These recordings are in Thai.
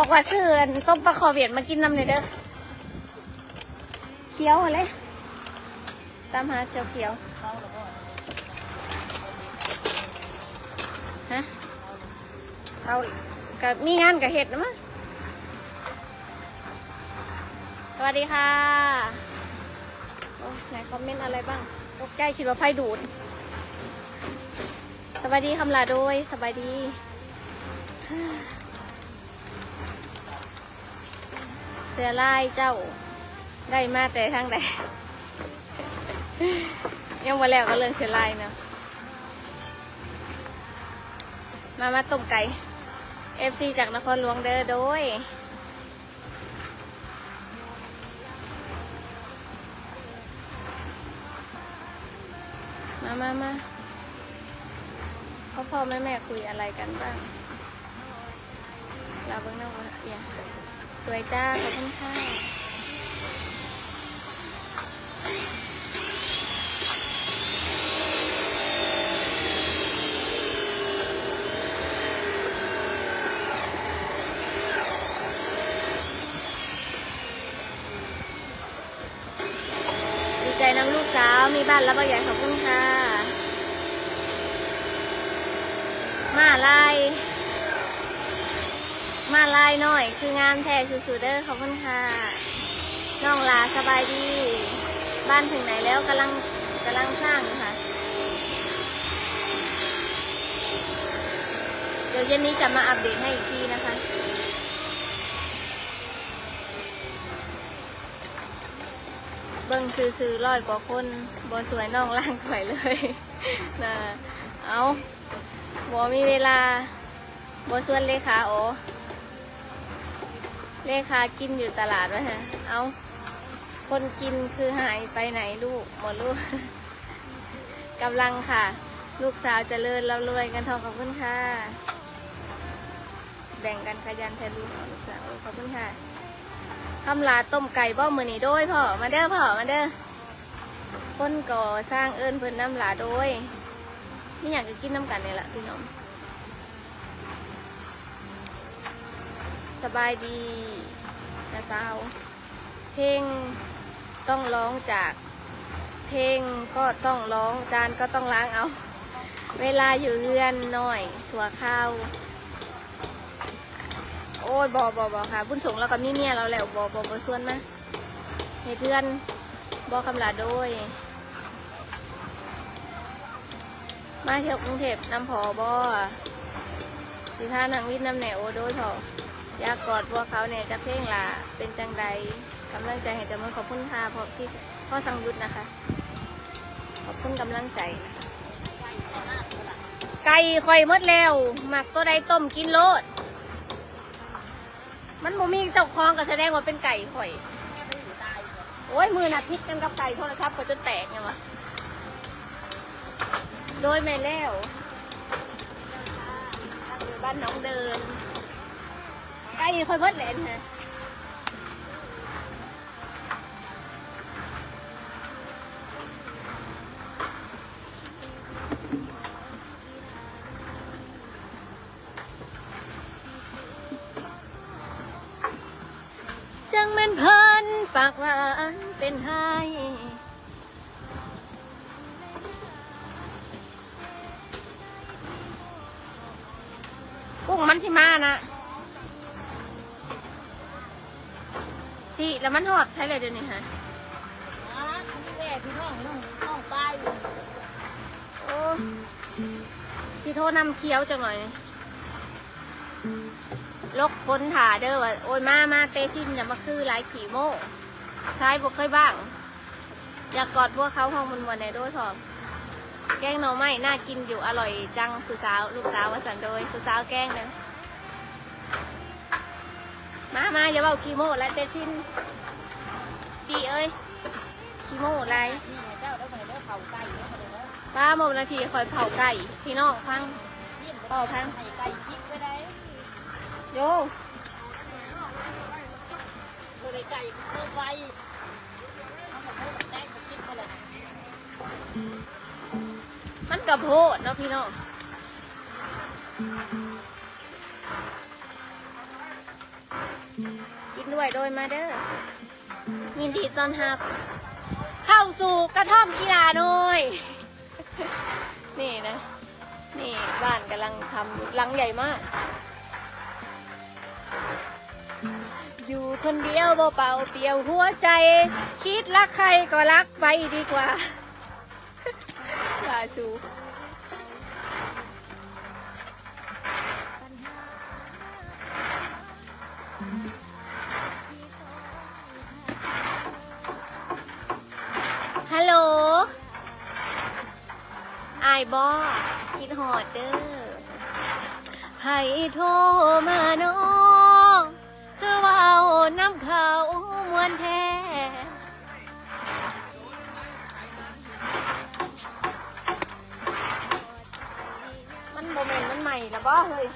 บอกว่าซื้อต้มปลาคอเวียดมากินน้ำเลยเด้อเคี้ยวอะไรตามหาเจียวเขียวฮะเอากับมีงานกับเห็ดนะมั้งสวัสดีค่ะโอ้ไหนคอมเมนต์อะไรบ้างตกใจคิดว่าไฟดูดสบายดีคำลาโดยสบายดี เสือลายเจ้า ได้มาแต่ทางใดยังมาแล้วก็เรื่องเสือลายเนาะมามาต้มไก่ FC จากนครหลวงเด้อโดยมามามาพ่อพ่อแม่แม่คุยอะไรกันบ้างเราเบิ่งหน้าเอีย สวยจ้า ขอบคุณค่ะดีใจนำลูกสาว มีบ้านแล้วก็ใหญ่ขอบคุณค่ะ มาลาย มาลายหน่อย คืองานแท้สุดๆเด้อขอบคุณค่ะน้องลาสบายดี บ้านถึงไหนแล้วกำลังกำลังสร้างค่ะ เดี๋ยวเย็นนี้จะมาอัปเดตให้อีกทีนะคะเบิ่งซื้อๆร้อยกว่าคนบอสวยน้องล่างถอยเลยนะเอาบอมีเวลาบอส่วนเลขาโอ เลขากินอยู่ตลาดวะฮะ เอาคนกินคือหายไปไหนลูก หมดลูก กำลังค่ะ ลูกสาวจเจริญเรารวยกันทองขอบคุณค่ะ แบ่งกันขยันแทนลูกลูกสาวขอบคุณค่ะคำลาต้มไก่บ่มือนี่โดยพ่อ มาเด้อพ่อ มาเด้อคนก่อสร้างเอิญเพิ่นน้ำหลาโดยไม่อยากจะกินน้ำกันนี่แหละพี่น้อง สบายดีนะสาวเพลงต้องร้องจาก เพลงก็ต้องร้องจานก็ต้องล้างเอา เวลาอยู่เรือนหน่อย สัวข้าว โอ้ยบอบอบอค่ะ บุญสงแล้วก็มีเมียเราแล้วบอบอบอส่วนมาให้เพื่อนบอคำลาโดยมาเที่ยวกรุงเทพนำพอบอสิพานังวิทย์นำแหนโอโดยพอ อยากกอดพวกเขาเนี่ยจะเพลงล่ะเป็นจังใดกำลังใจให้จำมือขอบคุณค่ะพอที่พ่อสังยุทธนะคะ ขอบคุณกำลังใจนะคะไก่ข่อยมดแล้วหมักตัวใดต้มกินโลด มันบ่มีเจ้าของก็แสดงว่าเป็นไก่ข่อยโอ้ยมือน่ะพิษกันกับไก่โทรศัพท์ก็จนแตกไงวะโดยแม่แล้วบ้านน้องเดิน ค่อยเบิดเลยฮะจังมันเพิ่นปากหวานเป็นไห้กุ้งมันที่มานะ สิแล้วมันหอดใช่เลยเดี๋ยวนี้ฮะอ่าคุณแม่พี่น้องน้องน้องไปโอ้สิโทรนำเคี้ยวจังหน่อย ลกค้นถาเด้อว่าโอ้ยมามาเตซินอย่ามาคือหลายขี่โม่ใช้บ่เคยบ้าง อยากกอดพวกเขาห้องมันวันไหนด้วยพร้อมแกงหน่อไม้น่ากินอยู่อร่อยจังคือสาว ลูกสาววาสันโดยคือสาวแกงเด้อ มามาอย่าเบาขี้โม่และเตซินปีเอ้ยขี้โม่ไรป้าได้มาเด้อเผาไก่เด้อมาเด้อป้าโมนาทีคอยเผาไก่พี่น้องฟังยิ่งเผาพังไก่คิดไว้ได้โยตัวไก่เพิ่มไว้ทำแบบนี้แบบแรกก็คิดไปเลยมันกระโพดเนาะพี่น้อง ด้วยโดยมาเด้อยินดีต้อนรับ เข้าสู่กระท่อมกีฬาน้อย นี่นะ นี่บ้านกำลังทำหลังใหญ่มาก อยู่คนเดียวเบาเป่าเปลี่ยวหัวใจ คิดรักใครก็รักไปดีกว่าลาสูฮั บอคิดหอดเด้อไผโทรมาน้องคือว่าเอาน้ำเขามวนแท้มันโมเมนต์มันใหม่แล้วบ่เฮ้ย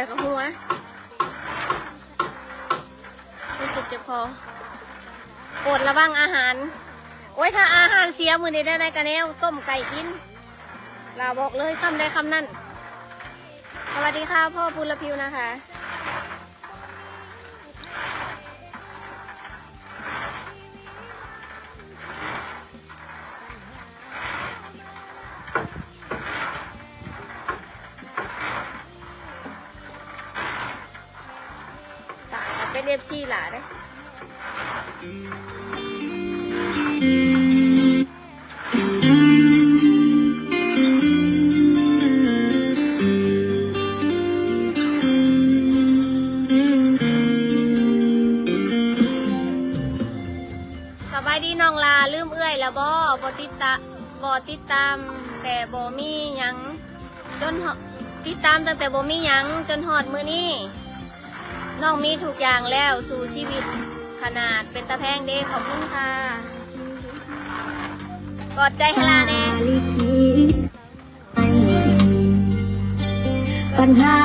แล้วเว่าแล้วก็หัวรู้สึกจะพอโปรดระวังอาหาร โอ้ยถ้าอาหารเสียมือนี้ได้ได้กันแนวต้มไก่กินเราบอกเลยคำใดคำนั้นสวัสดีค่ะพ่อปุรพิวนะคะ เป็นเอฟซีหลาเด้สบายดีน้องลาลืมเอื้อยแล้วบ่บ่ติดตาบ่ติดตาม แต่บ่มีหยังจนฮอติดตามตั้งแต่บ่มีหยังจนฮอดมือนี้ น้องมีทุกอย่างแล้วสู่ชีวิตขนาดเป็นตะแพงเด้ขอบคุณค่ะ กอดใจให้ลาแน่ลิขิตปัญหา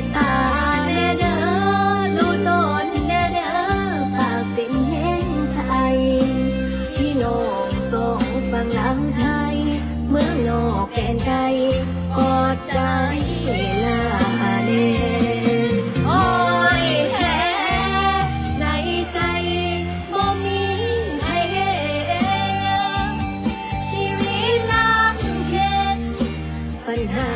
ตตาแน่เด้อรู้ตนแน่เด้อฝากเป็นเห็นไทยพี่น้องสองฝั่งลำไทย เมืองนอกแดนไกลกอดใจลาเนโอ้ยแท้ในใจบ่มีใครเห็นชีวิตลำเค็นปัญหา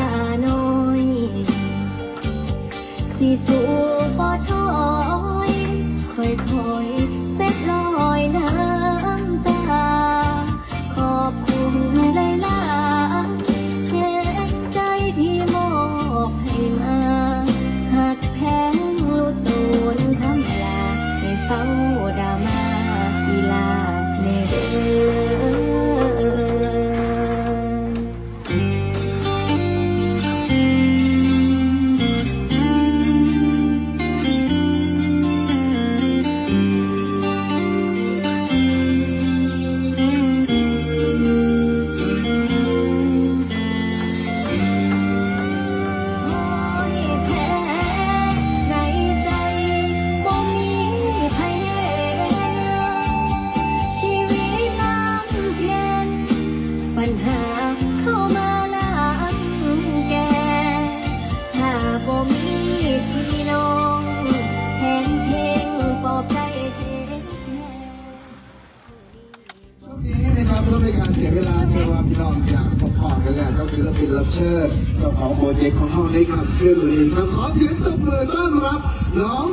ราน้อย สีสวย ของเราในขับเคลื่อนตัวเองครับ ขอเสียงตบมือต้อนรับน้อง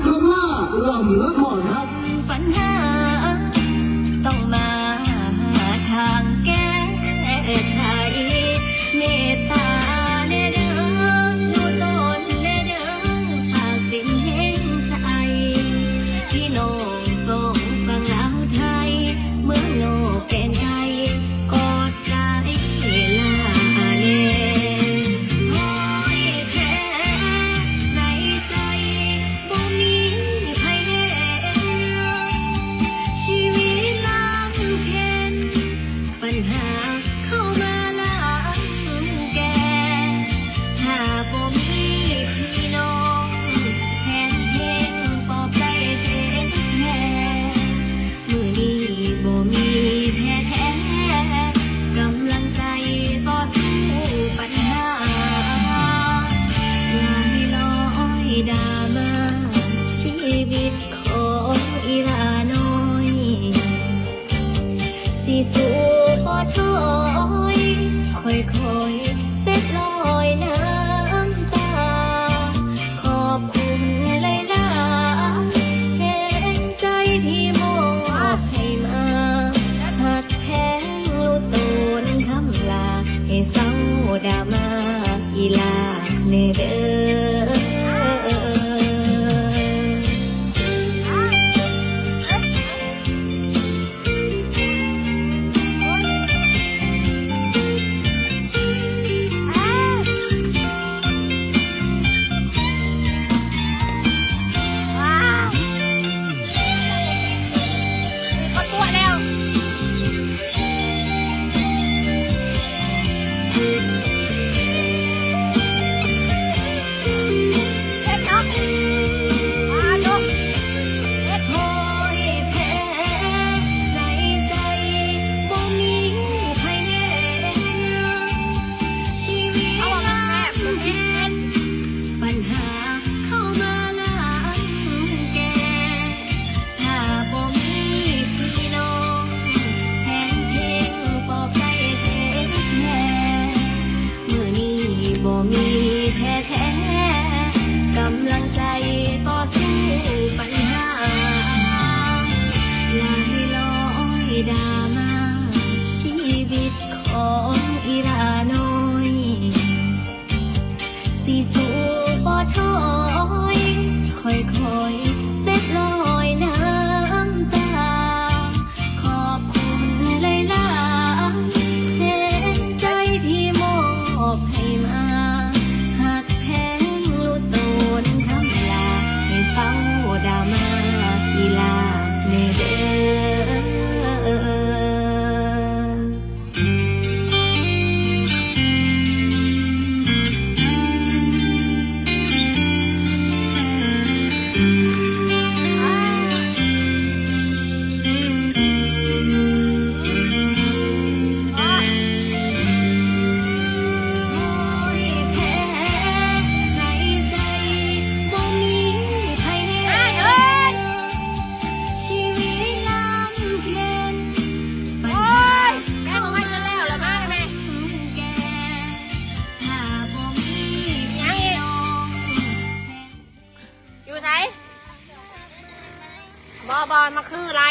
บอบอมาคือไร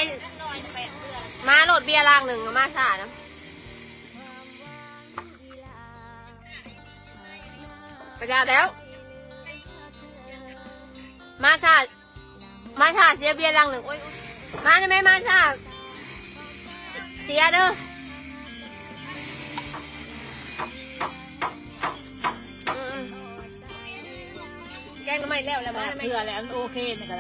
มาโหลดเบียร์ลางหนึ่งกับมาสาดนะประหยัดแล้ว มาชาดมาชาดเสียเบียร์ลังหนึ่งโอ้ยมาได้ไหมมาชาดเสียเด้อแกงก็ไม่แล้วแล้วมาได้ไหมเพื่อแล้วโอเคนี่ก็